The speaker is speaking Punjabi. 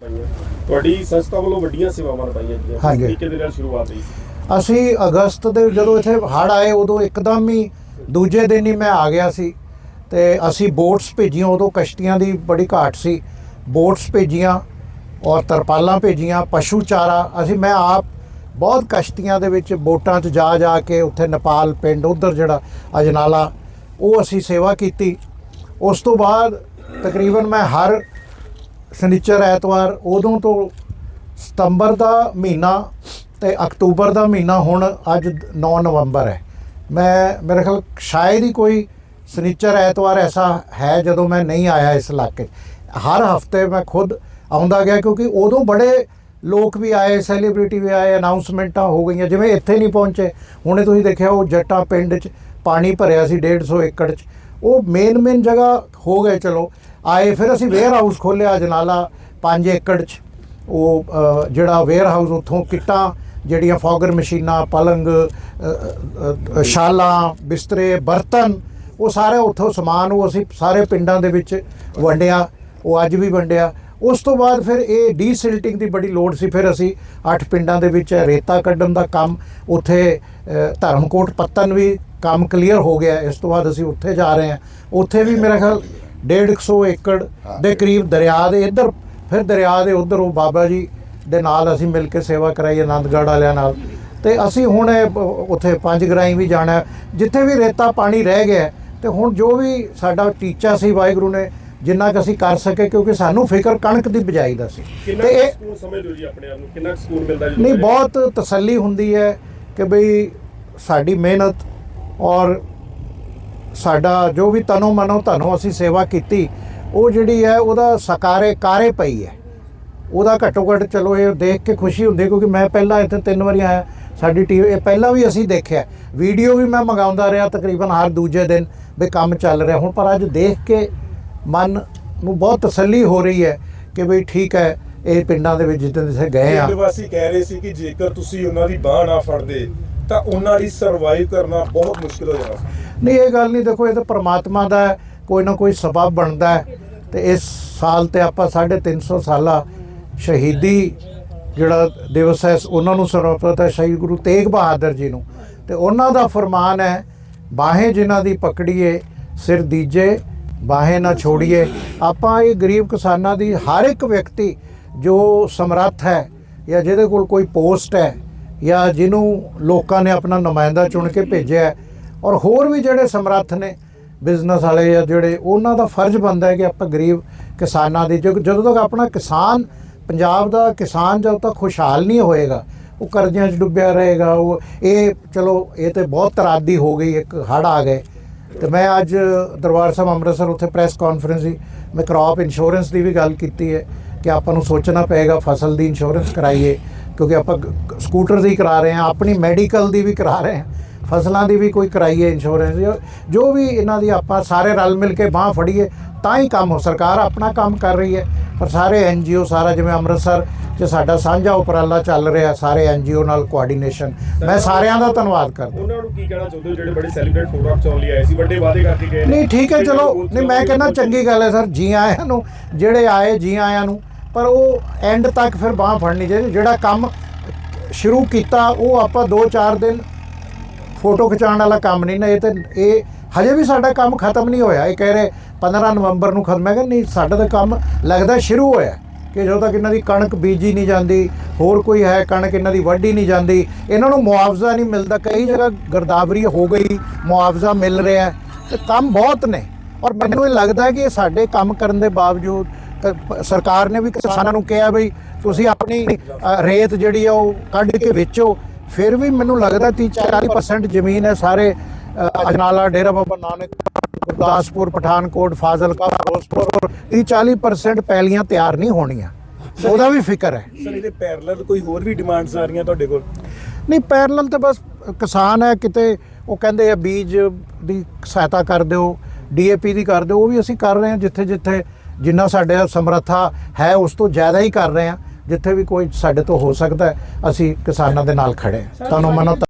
ਤੁਹਾਡੀ ਸੰਸਥਾ ਵੱਲੋਂ ਵੱਡੀਆਂ ਸੇਵਾਵਾਂ ਨਿਭਾਈਆਂ ਗਈਆਂ। ਕਿਸ ਹਾਂਜੀ। ਤਰੀਕੇ ਦੇ ਨਾਲ ਸ਼ੁਰੂਆਤ ਹੋਈ ਸੀ? ਅਸੀਂ ਅਗਸਤ ਦੇ ਜਦੋਂ ਇੱਥੇ ਹੜ੍ਹ ਆਏ ਉਦੋਂ ਇੱਕਦਮ ਹੀ ਦੂਜੇ ਦਿਨ ਹੀ ਮੈਂ ਆ ਗਿਆ ਸੀ ਤੇ ਅਸੀਂ ਬੋਟਸ ਭੇਜੀਆਂ। ਉਦੋਂ ਕਸ਼ਤੀਆਂ ਦੀ ਬੜੀ ਘਾਟ ਸੀ। ਬੋਟਸ ਭੇਜੀਆਂ ਔਰ ਤਰਪਾਲਾਂ ਭੇਜੀਆਂ ਪਸ਼ੂ ਚਾਰਾ। ਅਸੀਂ ਮੈਂ ਆਪ ਬਹੁਤ ਕਸ਼ਤੀਆਂ ਦੇ ਵਿੱਚ ਬੋਟਾਂ 'ਚ ਜਾ ਜਾ ਕੇ ਉੱਥੇ ਨੇਪਾਲ ਪਿੰਡ ਉਧਰ ਜਿਹੜਾ ਅਜਨਾਲਾ ਉਹ ਅਸੀਂ ਸੇਵਾ ਕੀਤੀ। ਉਸ ਤੋਂ ਬਾਅਦ ਤਕਰੀਬਨ ਮੈਂ ਹਰ ਸ਼ਨੀਚਰ ਐਤਵਾਰ ਉਦੋਂ ਤੋਂ ਸਤੰਬਰ ਦਾ ਮਹੀਨਾ ਤੇ ਅਕਤੂਬਰ ਦਾ ਮਹੀਨਾ ਹੁਣ ਅੱਜ 9 ਨਵੰਬਰ ਹੈ। ਮੈਂ, ਮੇਰੇ ਖਿਆਲ ਸ਼ਾਇਦ ਹੀ ਕੋਈ ਸ਼ਨੀਚਰ ਐਤਵਾਰ ਐਸਾ ਹੈ ਜਦੋਂ ਮੈਂ ਨਹੀਂ ਆਇਆ ਇਸ ਇਲਾਕੇ ਹਰ ਹਫ਼ਤੇ ਮੈਂ ਖੁਦ ਆਉਂਦਾ ਗਿਆ ਕਿਉਂਕਿ ਉਦੋਂ ਬੜੇ ਲੋਕ ਵੀ ਆਏ ਸੈਲੀਬ੍ਰਿਟੀ ਵੀ ਆਏ ਅਨਾਉਂਸਮੈਂਟਾਂ ਹੋ ਗਈਆਂ, ਜਿਵੇਂ ਇੱਥੇ ਨਹੀਂ ਪਹੁੰਚੇ। ਹੁਣੇ ਤੁਸੀਂ ਦੇਖਿਆ ਉਹ ਜੱਟਾ ਪਿੰਡ 'ਚ ਪਾਣੀ ਭਰਿਆ ਸੀ 150 ਏਕੜ 'ਚ। ਉਹ ਮੇਨ ਮੇਨ ਜਗ੍ਹਾ ਹੋ ਗਏ, ਚਲੋ। ਆਏ, ਫਿਰ ਅਸੀਂ ਵੇਅਰ ਹਾਊਸ ਖੋਲਿਆ ਜਨਾਲਾ 5 ਏਕੜ 'ਚ। ਉਹ ਜਿਹੜਾ ਵੇਅਰ ਹਾਊਸ ਉੱਥੋਂ ਕਿੱਟਾਂ, ਜਿਹੜੀਆਂ ਫੌਗਰ ਮਸ਼ੀਨਾਂ, ਪਲੰਗ ਸ਼ਾਲਾਂ, ਬਿਸਤਰੇ, ਬਰਤਨ, ਉਹ ਸਾਰੇ ਉੱਥੋਂ ਸਮਾਨ ਉਹ ਅਸੀਂ ਸਾਰੇ ਪਿੰਡਾਂ ਦੇ ਵਿੱਚ ਵੰਡਿਆ, ਉਹ ਅੱਜ ਵੀ ਵੰਡਿਆ। ਉਸ ਤੋਂ ਬਾਅਦ ਫਿਰ ਇਹ ਡੀਸਿਲਟਿੰਗ ਦੀ ਬੜੀ ਲੋੜ ਸੀ। ਫਿਰ ਅਸੀਂ ਅੱਠ ਪਿੰਡਾਂ ਦੇ ਵਿੱਚ ਰੇਤਾ ਕੱਢਣ ਦਾ ਕੰਮ, ਉੱਥੇ ਧਰਮਕੋਟ ਪੱਤਨ ਵੀ ਕੰਮ ਕਲੀਅਰ ਹੋ ਗਿਆ। ਇਸ ਤੋਂ ਬਾਅਦ ਅਸੀਂ ਉੱਥੇ ਜਾ ਰਹੇ ਹਾਂ। ਉੱਥੇ ਵੀ ਮੇਰਾ ਖਿਆਲ 150 ਏਕੜ ਦੇ ਕਰੀਬ ਦਰਿਆ ਦੇ ਇੱਧਰ ਫਿਰ ਦਰਿਆ ਦੇ ਉਧਰ ਉਹ ਬਾਬਾ ਜੀ ਦੇ ਨਾਲ ਅਸੀਂ ਮਿਲ ਕੇ ਸੇਵਾ ਕਰਾਈ ਆਨੰਦਗੜ੍ਹ ਵਾਲਿਆਂ ਨਾਲ। ਤੇ ਅਸੀਂ ਹੁਣ ਉੱਥੇ ਪੰਜ ਗਰਾਈ ਵੀ ਜਾਣਾ। ਜਿੱਥੇ ਵੀ ਰੇਤਾ ਪਾਣੀ ਰਹਿ ਗਿਆ ਤੇ ਹੁਣ ਜੋ ਵੀ ਸਾਡਾ ਟੀਚਾ ਸੀ ਵਾਹਿਗੁਰੂ ਨੇ ਜਿੰਨਾ ਕੁ ਅਸੀਂ ਕਰ ਸਕੇ ਕਿਉਂਕਿ ਸਾਨੂੰ ਫਿਕਰ ਕਣਕ ਦੀ ਬਿਜਾਈ ਦਾ ਸੀ। ਕਿੰਨਾ ਤੇ ਇਹ ਸਕੂਨ ਸਮਝਦੇ ਹੋ ਜੀ ਆਪਣੇ ਆਪ ਨੂੰ ਕਿੰਨਾ ਕੁ ਸਕੂਨ ਮਿਲਦਾ ਜੀ ਨਹੀਂ ਬਹੁਤ ਤਸੱਲੀ ਹੁੰਦੀ ਹੈ ਕਿ ਬਈ ਸਾਡੀ ਮਿਹਨਤ ਔਰ ਸਾਡਾ ਜੋ ਵੀ ਤਨੋ ਮਨੋ ਤੁਹਾਨੂੰ ਅਸੀਂ ਸੇਵਾ ਕੀਤੀ, ਉਹ ਜਿਹੜੀ ਹੈ, ਉਹਦਾ ਸਕਾਰੇ ਕਾਰੇ ਪਈ ਹੈ। ਉਹਦਾ ਘੱਟੋ ਘੱਟ ਚਲੋ ਇਹ ਦੇਖ ਕੇ ਖੁਸ਼ੀ ਹੁੰਦੀ ਕਿਉਂਕਿ ਮੈਂ ਪਹਿਲਾਂ ਇੱਥੇ ਤਿੰਨ ਵਾਰੀ ਆਇਆ, ਸਾਡੀ ਟੀਮ ਇਹ ਪਹਿਲਾਂ ਵੀ ਅਸੀਂ ਦੇਖਿਆ। ਵੀਡੀਓ ਵੀ ਮੈਂ ਮੰਗਾਉਂਦਾ ਰਿਹਾ ਤਕਰੀਬਨ ਹਰ ਦੂਜੇ ਦਿਨ ਵੀ ਕੰਮ ਚੱਲ ਰਿਹਾ। ਹੁਣ ਪਰ ਅੱਜ ਦੇਖ ਕੇ ਮਨ ਨੂੰ ਬਹੁਤ ਤਸੱਲੀ ਹੋ ਰਹੀ ਹੈ ਕਿ ਬਈ ਠੀਕ ਹੈ, ਇਹ ਪਿੰਡਾਂ ਦੇ ਵਿੱਚ ਜਿੱਦਾਂ ਜਿੱਥੇ ਗਏ ਆ। ਪਿੰਡ ਕਹਿ ਰਹੇ ਸੀ ਕਿ ਜੇਕਰ ਤੁਸੀਂ ਉਹਨਾਂ ਦੀ ਬਾਹ ਨਾ ਫੜਦੇ, ਤਾਂ ਉਹਨਾਂ ਦੀ ਸਰਵਾਈਵ ਕਰਨਾ ਬਹੁਤ ਮੁਸ਼ਕਿਲ ਹੋ ਜਾਣਾ। ਨਹੀਂ, ਇਹ ਗੱਲ ਨਹੀਂ, ਦੇਖੋ, ਇਹ ਤਾਂ ਪ੍ਰਮਾਤਮਾ ਦਾ ਕੋਈ ਨਾ ਕੋਈ ਸਬਬ ਬਣਦਾ ਹੈ। ਤੇ ਇਸ ਸਾਲ ਤੇ ਆਪਾਂ 350 ਸਾਲਾ ਸ਼ਹੀਦੀ ਜਿਹੜਾ ਦਿਵਸ ਹੈ, ਉਹਨਾਂ ਨੂੰ ਸਮਰਪਿਤ ਹੈ ਸ਼ਹੀਦ ਗੁਰੂ ਤੇਗ ਬਹਾਦਰ ਜੀ ਨੂੰ। ਤੇ ਉਹਨਾਂ ਦਾ ਫਰਮਾਨ ਹੈ, ਬਾਹੇ ਜਿਨ੍ਹਾਂ ਦੀ ਪਕੜੀਏ, ਸਿਰ ਦੀਜੇ, ਬਾਹੇ ਨਾ ਛੋੜੀਏ। ਆਪਾਂ ਇਹ ਗਰੀਬ ਕਿਸਾਨਾਂ ਦੀ ਹਰ ਇੱਕ ਵਿਅਕਤੀ ਜੋ ਸਮਰੱਥ ਹੈ ਜਾਂ ਜਿਹਦੇ ਕੋਲ ਕੋਈ ਪੋਸਟ ਹੈ ਜਾਂ ਜਿਹਨੂੰ ਲੋਕਾਂ ਨੇ ਆਪਣਾ ਨੁਮਾਇੰਦਾ ਚੁਣ ਕੇ ਭੇਜਿਆ ਹੈ ਔਰ ਹੋਰ ਵੀ ਜਿਹੜੇ ਸਮਰੱਥ ਨੇ ਬਿਜ਼ਨਸ ਵਾਲੇ ਜਾਂ ਜਿਹੜੇ, ਉਹਨਾਂ ਦਾ ਫਰਜ਼ ਬਣਦਾ ਹੈ ਕਿ ਆਪਾਂ ਗਰੀਬ ਕਿਸਾਨਾਂ ਦੀ ਜੋ- ਜਦੋਂ ਤੱਕ ਆਪਣਾ ਕਿਸਾਨ, ਪੰਜਾਬ ਦਾ ਕਿਸਾਨ ਜਦੋਂ ਤੱਕ ਖੁਸ਼ਹਾਲ ਨਹੀਂ ਹੋਏਗਾ, ਉਹ ਕਰਜ਼ਿਆਂ 'ਚ ਡੁੱਬਿਆ ਰਹੇਗਾ, ਉਹ ਇਹ ਚਲੋ, ਇਹ ਤੇ ਬਹੁਤ ਤਰਾਦੀ ਹੋ ਗਈ, ਇੱਕ ਹੜ ਆ ਗਏ। ਤੇ ਮੈਂ ਅੱਜ ਦਰਬਾਰ ਸਾਹਿਬ ਅੰਮ੍ਰਿਤਸਰ ਉੱਥੇ ਪ੍ਰੈਸ ਕਾਨਫਰੰਸ ਸੀ, ਮੈਂ ਕ੍ਰੌਪ ਇੰਸ਼ੋਰੈਂਸ ਦੀ ਵੀ ਗੱਲ ਕੀਤੀ ਹੈ ਕਿ ਆਪਾਂ ਨੂੰ ਸੋਚਣਾ ਪਏਗਾ ਫਸਲ ਦੀ ਇੰਸ਼ੋਰੈਂਸ ਕਰਾਈਏ, ਕਿਉਂਕਿ ਆਪਾਂ ਸਕੂਟਰ ਦੀ ਕਰਾ ਰਹੇ ਹਾਂ, ਆਪਣੀ ਮੈਡੀਕਲ ਦੀ ਵੀ ਕਰਾ ਰਹੇ ਹਾਂ। ਫਸਲਾਂ ਦੀ ਵੀ ਕੋਈ ਕਰਾਈਏ ਇੰਸ਼ੋਰੈਂਸ ਜੋ- ਵੀ ਇਹਨਾਂ ਦੀ ਆਪਾਂ ਸਾਰੇ ਰਲ ਮਿਲ ਕੇ ਬਾਹ ਫੜੀਏ ਤਾਂ ਹੀ ਕੰਮ ਹੋ ਸਰਕਾਰ ਆਪਣਾ ਕੰਮ ਕਰ ਰਹੀ ਹੈ। ਪਰ ਸਾਰੇ ਐਨਜੀਓ ਸਾਰਾ ਜਿਵੇਂ ਅੰਮ੍ਰਿਤਸਰ 'ਚ ਸਾਡਾ ਸਾਂਝਾ ਉਪਰਾਲਾ ਚੱਲ ਰਿਹਾ ਸਾਰੇ ਐਨਜੀਓ ਨਾਲ ਕੋਆਰਡੀਨੇਸ਼ਨ ਮੈਂ ਸਾਰਿਆਂ ਦਾ ਧੰਨਵਾਦ ਕਰਦਾ। ਉਹਨਾਂ ਨੂੰ ਕੀ ਕਹਿਣਾ ਚਾਹੁੰਦੇ ਹੋ ਜਿਹੜੇ ਬੜੇ ਸੈਲੀਬ੍ਰੇਟ ਫੋਟੋ ਖਿਚਾਉਣ ਲਈ ਆਏ ਸੀ ਵੱਡੇ ਵਾਅਦੇ ਕਰਕੇ ਗਏ ਨਹੀਂ ਠੀਕ ਹੈ ਤੇ ਚਲੋ ਨਹੀਂ ਮੈਂ ਕਹਿੰਦਾ ਚੰਗੀ ਗੱਲ ਹੈ ਸਰ ਜੀ ਆਇਆਂ ਨੂੰ ਜਿਹੜੇ ਆਏ ਜੀ ਆਇਆਂ ਨੂੰ ਪਰ ਉਹ ਐਂਡ ਤੱਕ ਫਿਰ ਬਾਹ ਫੜਨੀ ਚਾਹੀਦੀ ਜਿਹੜਾ ਕੰਮ ਸ਼ੁਰੂ ਕੀਤਾ ਉਹ ਆਪਾਂ 2-4 ਦਿਨ ਫੋਟੋ ਖਿਚਾਉਣ ਵਾਲਾ ਕੰਮ ਨਹੀਂ ਨਾ, ਇਹ ਤੇ ਇਹ ਹਜੇ ਵੀ ਸਾਡਾ ਕੰਮ ਖਤਮ ਨਹੀਂ ਹੋਇਆ। ਇਹ ਕਹਿ ਰਹੇ 15 ਨਵੰਬਰ ਨੂੰ ਖਤਮ। ਹੈਗਾ ਨਹੀਂ, ਸਾਡਾ ਤਾਂ ਕੰਮ ਲੱਗਦਾ ਸ਼ੁਰੂ ਹੋਇਆ। ਕਿ ਜਦੋਂ ਤੱਕ ਇਹਨਾਂ ਦੀ ਕਣਕ ਬੀਜੀ ਨਹੀਂ ਜਾਂਦੀ, ਹੋਰ ਕੋਈ ਹੈ ਕਣਕ ਇਹਨਾਂ ਦੀ ਵੱਢੀ ਨਹੀਂ ਜਾਂਦੀ, ਇਹਨਾਂ ਨੂੰ ਮੁਆਵਜ਼ਾ ਨਹੀਂ ਮਿਲਦਾ। ਕਈ ਜਗ੍ਹਾ ਗਰਦਾਵਰੀ ਹੋ ਗਈ, ਮੁਆਵਜ਼ਾ ਮਿਲ ਰਿਹਾ। ਹੈ ਤੇ ਕੰਮ ਬਹੁਤ ਨੇ। ਔਰ ਮੈਨੂੰ ਇਹ ਲੱਗਦਾ ਹੈ ਕਿ ਸਾਡੇ ਕੰਮ ਕਰਨ ਦੇ ਬਾਵਜੂਦ ਸਰਕਾਰ ਨੇ ਵੀ ਕਿਸਾਨਾਂ ਨੂੰ ਕਿਹਾ ਬਈ ਤੁਸੀਂ ਆਪਣੀ ਰੇਤ ਜਿਹੜੀ ਆ ਉਹ ਕੱਢ ਕੇ ਵੇਚੋ। ਫਿਰ ਵੀ ਮੈਨੂੰ ਲੱਗਦਾ 30 40% ਜ਼ਮੀਨ ਹੈ ਸਾਰੇ ਅਜਨਾਲਾ ਡੇਰਾ ਬਾਬਾ ਨਾਨਕ ਗੁਰਦਾਸਪੁਰ ਪਠਾਨਕੋਟ ਫਾਜ਼ਿਲਕਾ ਫਿਰੋਜ਼ਪੁਰ 30 40% ਪੈਲੀਆਂ ਤਿਆਰ ਨਹੀਂ ਹੋਣੀਆਂ। ਉਹਦਾ ਵੀ ਫਿਕਰ ਹੈ। ਸਰ ਇਹਦੇ ਪੈਰਲਲ ਕੋਈ ਹੋਰ ਵੀ ਡਿਮਾਂਡਸ ਆ ਰਹੀਆਂ ਤੁਹਾਡੇ ਕੋਲ? ਨਹੀਂ ਪੈਰਲਲ ਤੇ ਬਸ ਕਿਸਾਨ ਹੈ ਕਿਤੇ ਉਹ ਕਹਿੰਦੇ ਆ ਬੀਜ ਦੀ ਸਹਾਇਤਾ ਕਰ ਦਿਓ ਡੀਏਪੀ ਦੀ ਕਰ ਦਿਓ ਉਹ ਵੀ ਅਸੀਂ ਕਰ ਰਹੇ ਹਾਂ ਜਿੱਥੇ ਜਿੱਥੇ ਜਿੰਨਾ ਸਾਡੇ ਸਮਰੱਥਾ ਹੈ ਉਸ ਤੋਂ ਜ਼ਿਆਦਾ ਹੀ ਕਰ ਰਹੇ ਹਾਂ। ਜਿੱਥੇ ਵੀ ਕੋਈ ਸਾਡੇ ਤੋਂ ਹੋ ਸਕਦਾ ਅਸੀਂ ਕਿਸਾਨਾਂ ਦੇ ਨਾਲ ਖੜੇ ਤੁਹਾਨੂੰ ਮਨੋ